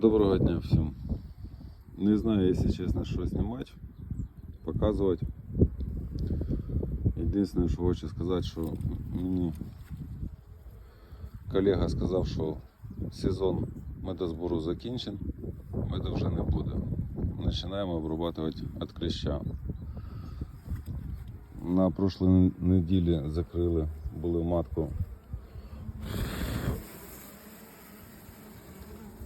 Доброго дня всім. Не знаю, якщо чесно, що знімати, показувати. Єдине, що хочу сказати, що мені колега сказав, що сезон медозбору закінчен, меду вже не буде. Починаємо обрабатувати від кліща. На прошлій неділі закрили були матку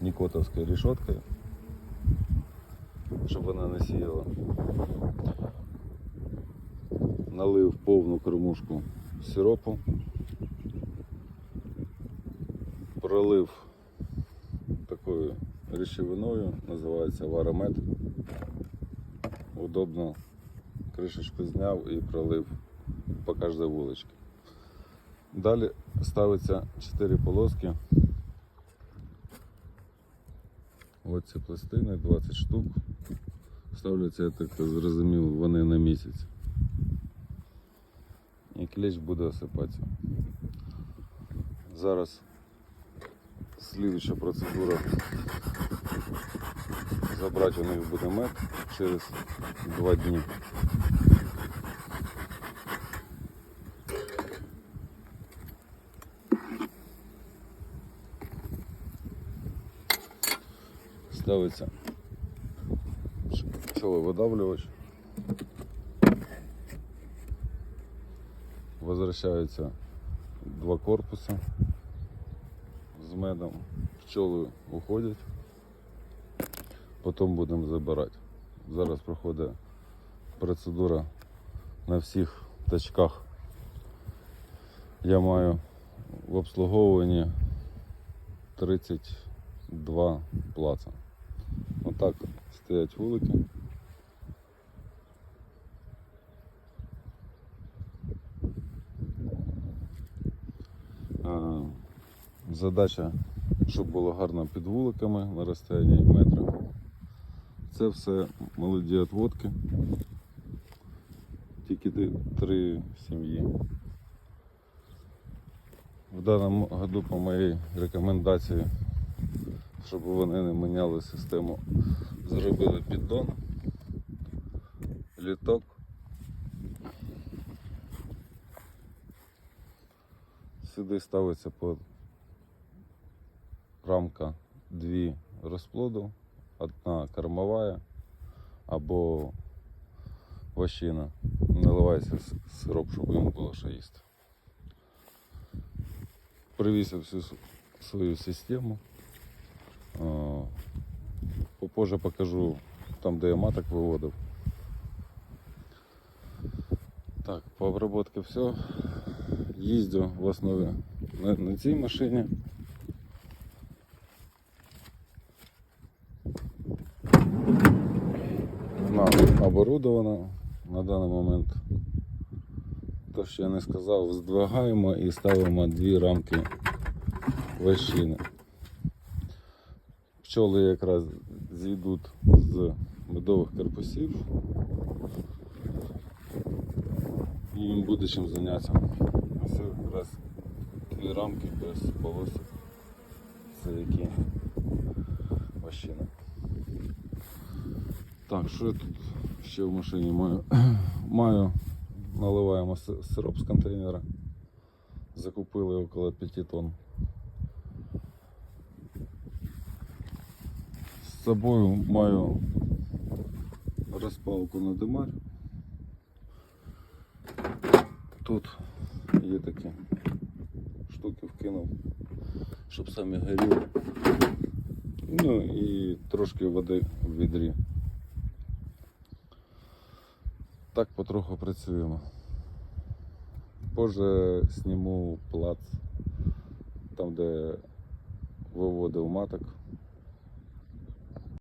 Нікотовською рішоткою, щоб вона не сіяла. Налив повну кормушку сиропу, пролив такою речовиною, називається варомет. Удобно кришечку зняв і пролив по кожній вуличці. Далі ставиться 4 полоски. Ось ці пластини, 20 штук. Ставляться, я так зрозумів, вони на місяць. І клещ буде осипатися. Зараз слідуюча процедура. Забрати у них буде мед через 2 дні. Ставиться пчеловидавлювач. Возвращаються два корпуси з медом. Пчоли уходять. Потім будемо забирати. Зараз проходить процедура на всіх тачках. Я маю в обслуговуванні 32 плаца. Отак стоять вулики. Задача, щоб було гарно під вуликами на розстоянні метра. Це все молоді отводки. Тільки три сім'ї. В даному году по моїй рекомендації щоб вони не міняли систему. Зробили піддон, літок. Сюди ставиться по рамка дві розплоду, одна кормова або вощина. Наливається сироп, щоб їм було що їсти. Привіз я всю свою систему. А, Попозже покажу там, де я маток виводив. Так, по обработке все. Їздю в основі на, на цій машині. Вона оборудована на даний момент. То, що я не сказав, здвигаємо і ставимо дві рамки вощини пчоли якраз зійдуть з медових корпусів. І їм буде чим зайнятися. Ось якраз дві рамки без полосок. Це які ващина. Так, що я тут ще в машині маю? Маю, наливаємо сироп з контейнера. Закупили около 5 тонн. З собою маю розпалку на димар. Тут є такі штуки вкинув, щоб самі горіли. Ну і трошки води в відрі. Так потроху працюємо. Позже зніму плац там, де виводив маток